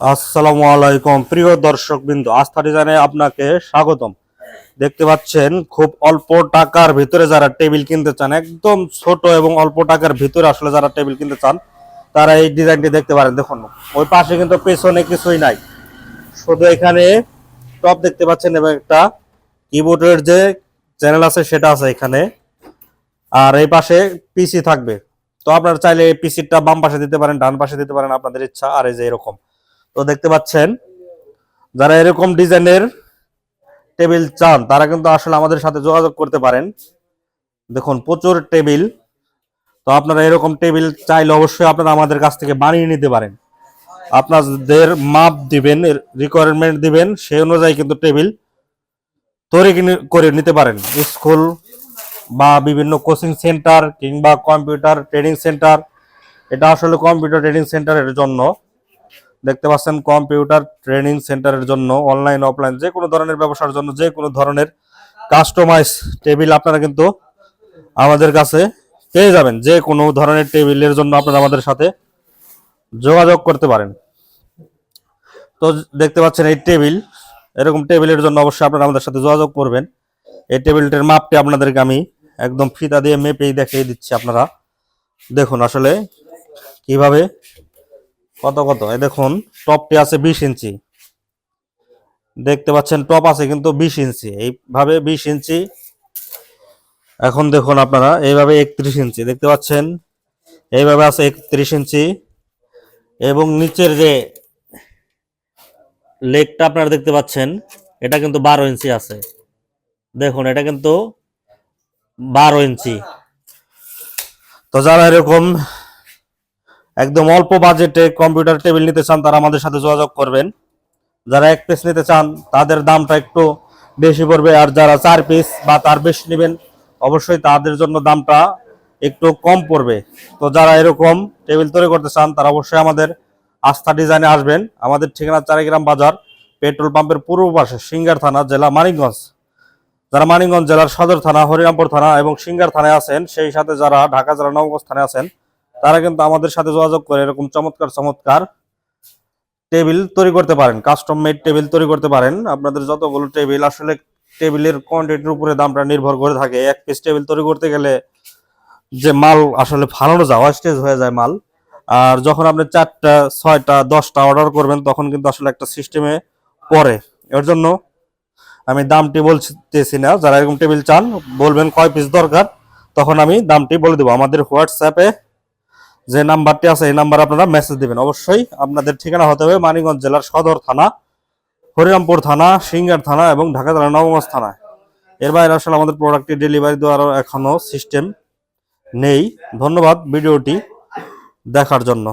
আসসালামু আলাইকুম। প্রিয় দর্শক বিন্দু আস্থা ডিজাইনে আপনাকে স্বাগতম। দেখতে পাচ্ছেন, খুব অল্প টাকার ভিতরে যারা টেবিল কিনতে চান, একদম ছোট এবং অল্প টাকার ভিতরে আসলে যারা টেবিল কিনতে চান, তারা এই ডিজাইনটি দেখতে পারেন। দেখুন, ওই পাশে কিন্তু পেছনে কিছুই নাই। শুধু এখানে টপ দেখতে পাচ্ছেন এবং একটা কিবোর্ডের যে চ্যানেল আছে, সেটা আছে এখানে। আর এই পাশে পিসি থাকবে। তো আপনারা চাইলে এই পিসিটা বাম পাশে দিতে পারেন, ডান পাশে দিতে পারেন, আপনাদের ইচ্ছা, আর এই যে এরকম। তো দেখতে পাচ্ছেন, যারা এরকম ডিজাইনের টেবিল চান, তারা কিন্তু আসলে আমাদের সাথে যোগাযোগ করতে পারেন। দেখুন, প্রচুর টেবিল। তো আপনারা এরকম টেবিল চাইলে অবশ্যই আপনারা আমাদের কাছ থেকে বানিয়ে নিতে পারেন। আপনাদের মাপ দিবেন রিকোয়ারমেন্ট দিবেন, সেই অনুযায়ী কিন্তু টেবিল তৈরি করে নিতে পারেন। স্কুল বা বিভিন্ন কোচিং সেন্টার কিংবা কম্পিউটার ট্রেনিং সেন্টার, এটা আসলে কম্পিউটার ট্রেনিং সেন্টারের জন্য। দেখতে পাচ্ছেন কম্পিউটার ট্রেনিং সেন্টারের জন্য, অনলাইন, অফলাইন, যে কোনো ধরনের ব্যবসার জন্য, যে কোনো ধরনের কাস্টমাইজ টেবিল আপনারা কিন্তু আমাদের কাছে পেয়ে যাবেন। যে কোনো ধরনের টেবিলের জন্য আপনারা আমাদের সাথে যোগাযোগ করতে পারেন। তো দেখতে পাচ্ছেন এই টেবিল, এরকম টেবিলের জন্য অবশ্যই আপনারা আমাদের সাথে যোগাযোগ করবেন। এই টেবিলটির মাপটি আপনাদেরকে আমি একদম ফিতা দিয়ে মেপেই দেখিয়ে দিচ্ছি আপনারা। দেখুন আসলে কীভাবে কত কত? এই দেখুন, টপটি আছে বিশ ইঞ্চি। দেখতে পাচ্ছেন, টপ আছে কিন্তু বিশ ইঞ্চি। এইভাবে বিশ ইঞ্চি। এখন দেখুন আপনারা, এইভাবে একত্রিশ ইঞ্চি। দেখতে পাচ্ছেন, এইভাবে আছে একত্রিশ ইঞ্চি। এবং নিচের যে লেগটা আপনারা দেখতে পাচ্ছেন, এটা কিন্তু বারো ইঞ্চি আছে। দেখুন, এটা কিন্তু বারো ইঞ্চি। তো যারা এরকম একদম অল্প বাজেটে কম্পিউটার টেবিল নিতে চান, তারা আমাদের সাথে যোগাযোগ করবেন। যারা এক পিস নিতে চান, তাদের দামটা একটু বেশি পড়বে, আর যারা চার পিস বা তার বেশি নেবেন, অবশ্যই তাদের জন্য দামটা একটু কম পড়বে। তো যারা এরকম টেবিল তৈরি করতে চান, তারা অবশ্যই আমাদের আস্থা ডিজাইনে আসবেন। আমাদের ঠিকানা চারিগ্রাম বাজার, পেট্রোল পাম্পের পূর্ব পাশে সিঙ্গার থানা, জেলা মানিকগঞ্জ। যারা মানিকগঞ্জ জেলার সদর থানা, হরিরামপুর থানা এবং সিঙ্গার থানায় আছেন, সেই সাথে যারা ঢাকা জেলা নবগঞ্জ থানায় আছেন তারা কিন্তু আমাদের সাথে যোগাযোগ করে এরকম চমৎকার চমৎকার টেবিল তৈরি করতে পারেন কাস্টম মেড টেবিল তৈরি করতে পারেন। আপনাদের যতগুলো টেবিল আসলে টেবিলের কোয়ান্টিটির উপরে দামটা নির্ভর করে থাকে। এক পিস টেবিল তৈরি করতে গেলে যে মাল আসলে ফালানো যায় স্টেজ হয়ে যায় মাল। আর যখন আপনি চারটা, ছয়টা, দশটা অর্ডার করবেন, তখন কিন্তু আসলে একটা সিস্টেমে পড়ে। এর জন্য আমি দামটি বলতেছি না, যারা এরকম টেবিল চান, বলবেন কয় পিস দরকার, তখন আমি দামটি বলে দেবো। আমাদের হোয়াটসঅ্যাপে যে নাম্বারটি আছে, এই নাম্বার আপনারা মেসেজ দিবেন। অবশ্যই আপনাদের ঠিকানা হতে হবে মানিকগঞ্জ জেলার সদর থানা, হরিরামপুর থানা, সিঙ্গার থানা এবং ঢাকা জেলার নবগঞ্জ থানা এর বাইরে আসলে আমাদের প্রোডাক্টটি ডেলিভারি দেওয়ার এখনও সিস্টেম নেই। ধন্যবাদ ভিডিওটি দেখার জন্য।